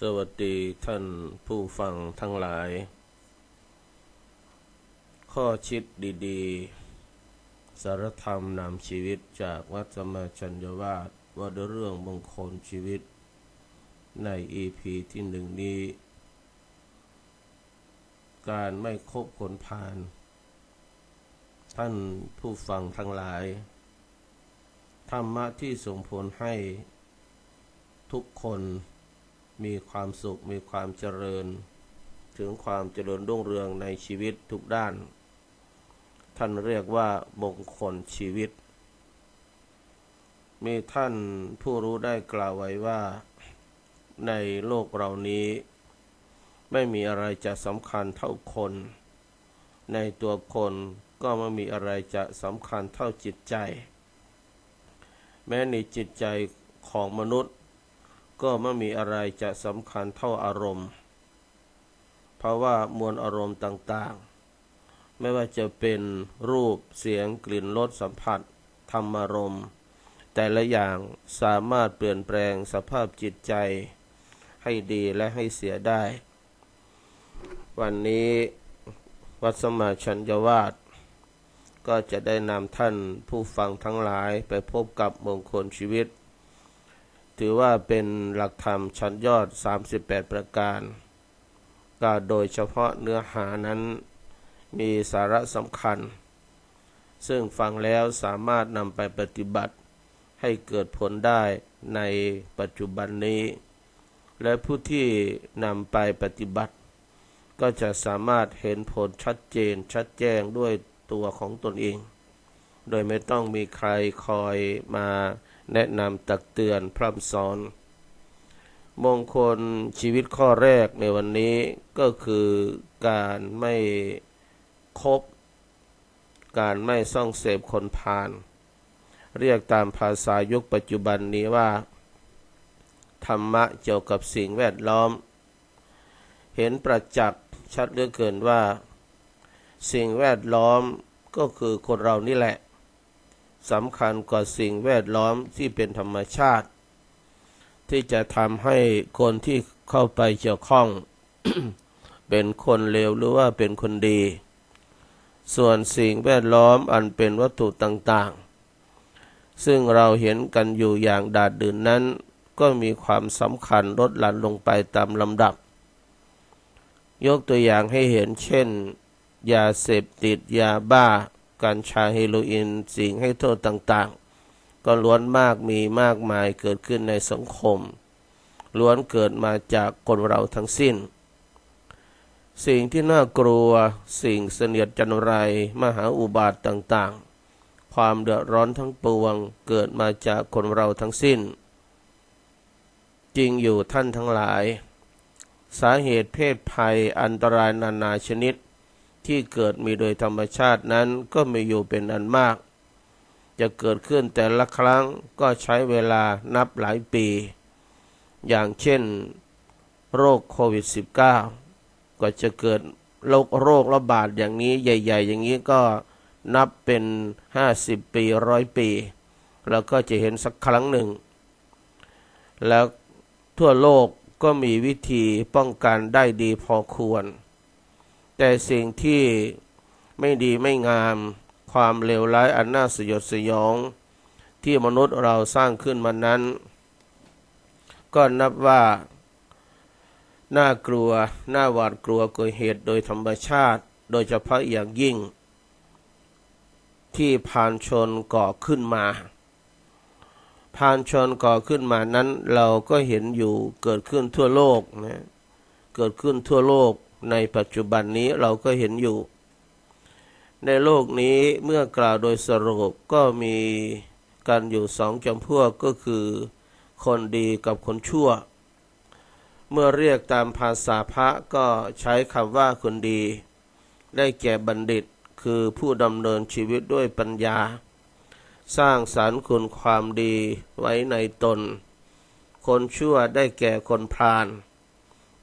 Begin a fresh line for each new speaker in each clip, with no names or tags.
สวัสดีท่านผู้ฟังทั้งหลาย ข้อชิดดีๆ สารธรรมนำชีวิตจากวัดสมาชัญญวาสว่าด้วยเรื่องมงคลชีวิต ในอีพีที่หนึ่งนี้ การไม่คบคนพาลท่านผู้ฟังทั้งหลาย ธรรมะที่ส่งผลให้ทุกคน มีความสุขมีความเจริญ ถึงความเจริญรุ่งเรืองในชีวิตทุกด้าน ท่านเรียกว่ามงคลชีวิต มีท่านผู้รู้ได้กล่าวไว้ว่า ในโลกเรานี้ ไม่มีอะไรจะสำคัญเท่าคน ในตัวคนก็ไม่มีอะไรจะสำคัญเท่าจิตใจ แม้ในจิตใจของมนุษย์ ก็ไม่มีอะไรจะสำคัญเท่าอารมณ์ เพราะว่ามวลอารมณ์ต่างๆ ไม่ว่าจะเป็นรูปเสียงกลิ่นรสสัมผัส ธรรมารมณ์ แต่ละอย่างสามารถเปลี่ยนแปลงสภาพจิตใจ ให้ดีและให้เสียได้ วันนี้วัดสมมาชัญญวาสก็จะได้นำท่านผู้ฟังทั้งหลายไปพบกับมงคลชีวิต ถือว่าเป็นหลักธรรมชั้นยอด 38 ประการก็โดยเฉพาะเนื้อหานั้นมีสาระสำคัญ ซึ่งฟังแล้วสามารถนำไปปฏิบัติให้เกิดผลได้ในปัจจุบันนี้ และผู้ที่นำไปปฏิบัติ ก็จะสามารถเห็นผลชัดเจนชัดแจ้งด้วยตัวของตนเอง โดยไม่ต้องมีใครคอยมา แนะนำตักเตือนพร่ำสอน มงคลชีวิตข้อแรกในวันนี้ก็คือการไม่คบ การไม่ส่องเสพคนพาลเรียกตามภาษายุคปัจจุบันนี้ว่า ธรรมะเกี่ยวกับสิ่งแวดล้อม เห็นประจักษ์ชัดเหลือเกินว่า สิ่งแวดล้อมก็คือคนเรานี่แหละ สำคัญกว่าสิ่งแวดล้อมที่เป็นธรรมชาติ ที่จะทำให้คนที่เข้าไปเกี่ยวข้อง เป็นคนเลวหรือว่าเป็นคนดี ส่วนสิ่งแวดล้อมอันเป็นวัตถุต่างๆ ซึ่งเราเห็นกันอยู่อย่างดาดดื่นนั้น ก็มีความสำคัญลดหลั่นลงไปตามลำดับ ยกตัวอย่างให้เห็นเช่น ยาเสพติดยาบ้า กัญชาเฮโรอีนสิ่งให้โทษต่างๆ ก็ล้วนมากมีมากมายเกิดขึ้นในสังคม ล้วนเกิดมาจากคนเราทั้งสิ้น สิ่งที่น่ากลัวสิ่งเสนียดจันไรมหาอุบาทต่างๆ ความเดือดร้อนทั้งปวงเกิดมาจากคนเราทั้งสิ้น จริงอยู่ท่านทั้งหลาย สาเหตุเพศภัยอันตรายนานาชนิด ที่เกิดมีโดยธรรมชาตินั้นก็มีอยู่เป็นอันมาก จะเกิดขึ้นแต่ละครั้งก็ใช้เวลานับหลายปี อย่างเช่น โรคโควิด -19 ก็จะเกิดโรคโรคระบาดอย่างนี้ใหญ่ ๆ อย่างนี้ก็นับเป็น 50 ปีร้อยปี แล้วก็จะเห็นสักครั้งหนึ่ง แล้วทั่วโลกก็มีวิธีป้องกันได้ดีพอควร แต่สิ่งที่ไม่ดีไม่งามความเลวร้ายอันน่าสยดสยอง ที่มนุษย์เราสร้างขึ้นมานั้น ก็นับว่า น่ากลัว น่าหวาดกลัวเกิดเหตุโดยธรรมชาติ โดยเฉพาะอย่างยิ่ง ที่ผ่านชนก่อขึ้นมาผ่านชนก่อขึ้นมานั้นเราก็เห็นอยู่เกิดขึ้นทั่วโลกนะเกิดขึ้นทั่วโลก ในปัจจุบันนี้เราก็เห็นอยู่ ในโลกนี้เมื่อกล่าวโดยสรุปก็มีกันอยู่สองจำพวกก็คือ คนดีกับคนชั่ว เมื่อเรียกตามภาษาพระก็ใช้คำว่าคนดี ได้แก่บัณฑิตคือผู้ดำเนินชีวิตด้วยปัญญา สร้างสารคุณความดีไว้ในตน คนชั่วได้แก่คนพราล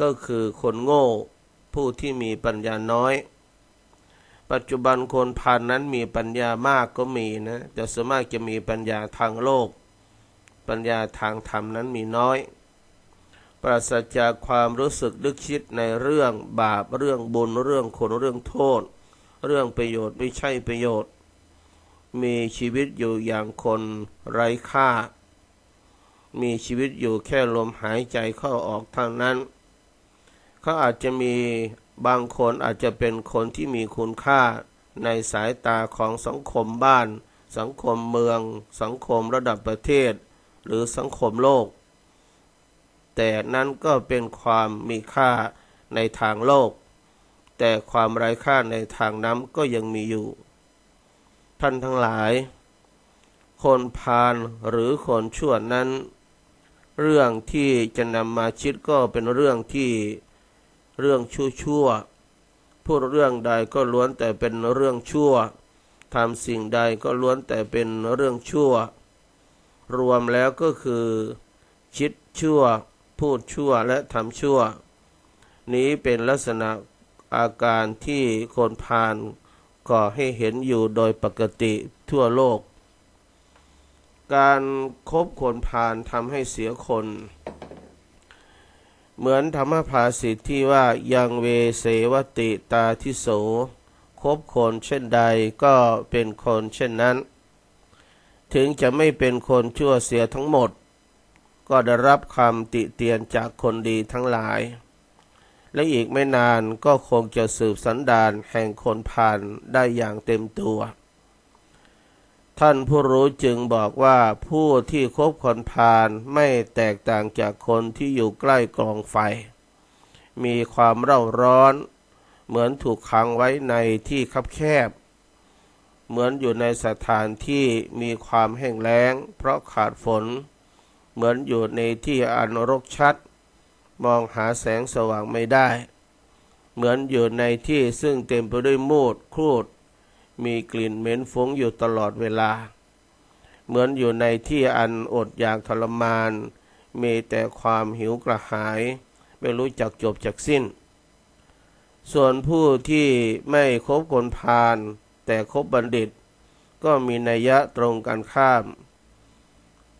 ก็คือคนโง่ ผู้ที่มีปัญญาน้อย ปัจจุบันคนพันนั้นมีปัญญามากก็มีนะแต่ส่วนมากจะมีปัญญาทางโลก ปัญญาทางธรรมนั้นมีน้อย ปราศจากความรู้สึกนึกคิดในเรื่องบาปเรื่องบุญเรื่องคุณเรื่องโทษ เรื่องประโยชน์ไม่ใช่ประโยชน์ มีชีวิตอยู่อย่างคนไร้ค่ามีชีวิตอยู่แค่ลมหายใจเข้าออกเท่านั้น เขาอาจจะมีบางคนอาจจะเป็นคนที่มีคุณค่าในสายตาของสังคมบ้าน สังคมเมือง สังคมระดับประเทศ หรือสังคมโลก แต่นั้นก็เป็นความมีค่าในทางโลก แต่ความไร้ค่าในทางน้ำก็ยังมีอยู่ ท่านทั้งหลาย คนพาลหรือคนชั่วนั้น เรื่องที่จะนำมาคิดก็เป็นเรื่องที่ เรื่องชั่วๆพูดเรื่องใดก็ล้วนแต่เป็นเรื่องชั่วทำสิ่งใดก็ล้วนแต่เป็นเรื่องชั่ว รวมแล้วก็คือคิดชั่ว พูดชั่วและทำชั่ว นี้เป็นลักษณะอาการที่คนพาลก่อให้เห็นอยู่โดยปกติทั่วโลก การคบคนพาลทำให้เสียคน เหมือนธรรมภาสิทที่ว่ายังเวเสวติตาทิโสคบคนเช่นใดก็เป็นคนเช่นนั้น ถึงจะไม่เป็นคนชั่วเสียทั้งหมด ก็ได้รับคำติเตียนจากคนดีทั้งหลาย และอีกไม่นานก็คงจะสืบสันดานแห่งคนพาลได้อย่างเต็มตัว ท่านผู้รู้จึงบอกว่าผู้ที่คบคนพาลไม่แตกต่างจากคนที่อยู่ใกล้กองไฟ มีความเร่าร้อน เหมือนถูกขังไว้ในที่คับแคบ เหมือนอยู่ในสถานที่มีความแห้งแล้ง เพราะขาดฝน เหมือนอยู่ในที่อันรกชัด มองหาแสงสว่างไม่ได้ เหมือนอยู่ในที่ซึ่งเต็มไปด้วยมูดครูด มีกลิ่นเหม็นฟุ้งอยู่ตลอดเวลา เหมือนอยู่ในที่อันอดอยากทรมาน มีแต่ความหิวกระหาย ไม่รู้จักจบจักสิ้น ส่วนผู้ที่ไม่คบคนพาลแต่คบบัณฑิต ก็มีนัยยะตรงกันข้าม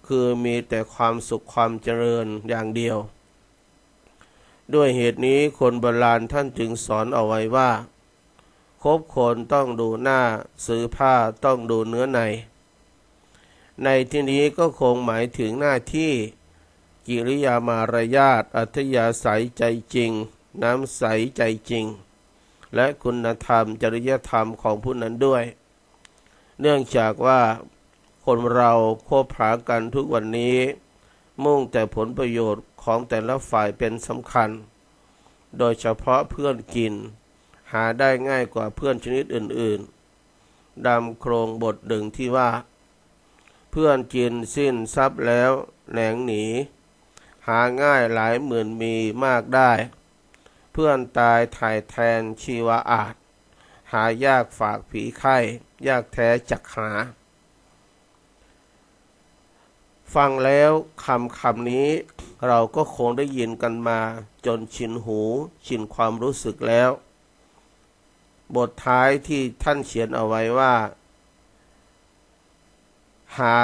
คือมีแต่ความสุขความเจริญอย่างเดียว ด้วยเหตุนี้คนโบราณท่านจึงสอนเอาไว้ว่า คบคนต้องดูหน้า ซื้อผ้าต้องดูเนื้อใน ในที่นี้ก็คงหมายถึงหน้าที่ กิริยามารยาทอัธยาศัยใจจริง น้ำใสใจจริง และคุณธรรมจริยธรรมของผู้นั้นด้วย เนื่องจากว่าคนเราคบหากันทุกวันนี้ มุ่งแต่ผลประโยชน์ของแต่ละฝ่ายเป็นสำคัญ โดยเฉพาะเพื่อนกิน หาได้ง่ายกว่าเพื่อนชนิดอื่นๆดำโครงบทดึงที่ว่า เพื่อนกินสิ้นทรัพย์แล้วแหนงหนี หาง่ายหลายหมื่นมีมากได้ เพื่อนตายถ่ายแทนชีวอาจ หายากฝากผีไข้ยากแท้จักหา ฟังแล้วคำคำนี้เราก็คงได้ยินกันมาจนชินหู ชินความรู้สึกแล้ว บทท้ายที่ท่านเขียนเอาไว้ว่า หา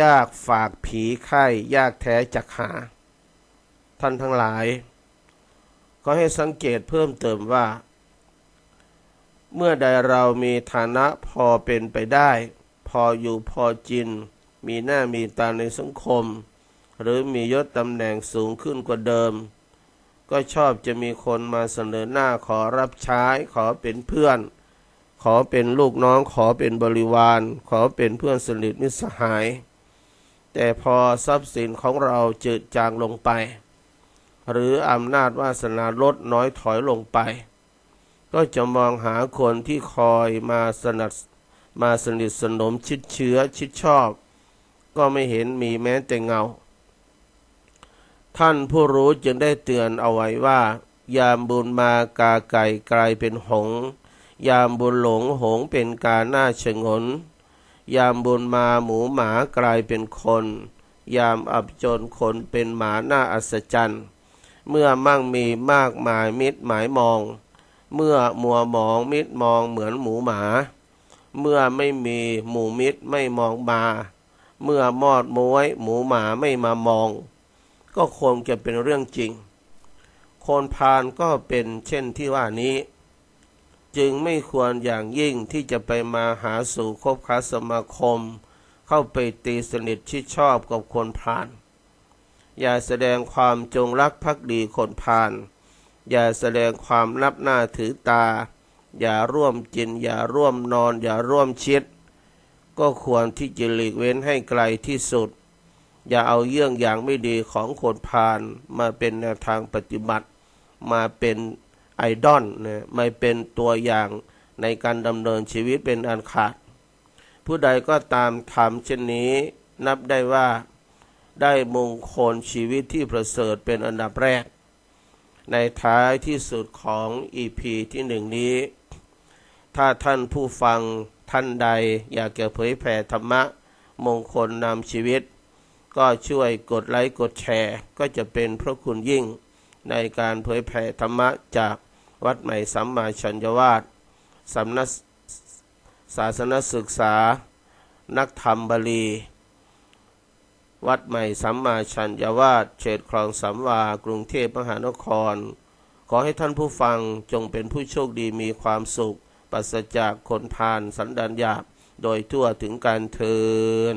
ยากฝากผีไข้ยากแท้จักหา ท่านทั้งหลาย ก็ให้สังเกตเพิ่มเติมว่า เมื่อใดเรามีฐานะพอเป็นไปได้ พออยู่พอจิน มีหน้ามีตาในสังคม หรือมียศตำแหน่งสูงขึ้นกว่าเดิม ก็ชอบจะมีคนมาเสนอหน้าขอรับใช้ขอเป็นเพื่อน ขอเป็นลูกน้องขอเป็นบริวาร ขอเป็นเพื่อนสนิทมิตรสหาย แต่พอทรัพย์สินของเราจืดจางลงไป หรืออำนาจวาสนาลดน้อยถอยลงไป ก็จะมองหาคนที่คอยมาสนับมาสนิทสนมชิดเชื้อชิดชอบ ก็ไม่เห็นมีแม้แต่เงา ท่านผู้รู้จึงได้เตือนเอาไว้ว่า ยามบุญมากาไก่กลายเป็นหง ยามบุญหลงหงเป็นกาหน้าชงน ยามบุญมาหมูหมากลายเป็นคน ยามอับจนคนเป็นหมาหน้าอัศจรรย์ เมื่อมั่งมีมากมายมิตรหมายมอง เมื่อมัวมองมิตรมองเหมือนหมูหมา เมื่อไม่มีหมูมิตรไม่มองมา เมื่อมอดม้วยหมูหมาไม่มามอง ก็คงจะเป็นเรื่องจริง คนพาลก็เป็นเช่นที่ว่านี้ จึงไม่ควรอย่างยิ่งที่จะไปมาหาสู่คบค้าสมาคม เข้าไปตีสนิทชิดชอบกับคนพาลอย่าแสดงความจงรักภักดีคนพาลอย่าแสดงความนับหน้าถือตา อย่าร่วมกิน อย่าร่วมนอน อย่าร่วมชิด ก็ควรที่จะหลีกเว้นให้ไกลที่สุด อย่าเอาเยี่ยงอย่างไม่ดีของคนพาลมาเป็นแนวทางปฏิบัติ มาเป็นไอดอลนะไม่เป็นตัวอย่างในการดำเนินชีวิตเป็นอันขาด ผู้ใดก็ตามทำเช่นนี้ นับได้ว่าได้มงคลชีวิตที่ประเสริฐเป็นอันดับแรก ในท้ายที่สุดของอีพีที่หนึ่งนี้ ถ้าท่านผู้ฟังท่านใดอยากจะเผยแผ่ธรรมะมงคลนำชีวิต ก็ช่วยกดไลค์กดแชร์ ก็จะเป็นพระคุณยิ่ง ในการเผยแผ่ธรรมะจากวัดใหม่สัมมาชัญญวาสสำนักศาสนศึกษา นักธรรมบาลี วัดใหม่สัมมาชัญญวาสเขตคลองสามวา กรุงเทพมหานคร ขอให้ท่านผู้ฟังจงเป็นผู้โชคดีมีความสุขปราศจากคนพาลสันดานหยาบโดยทั่วถึงการเทิน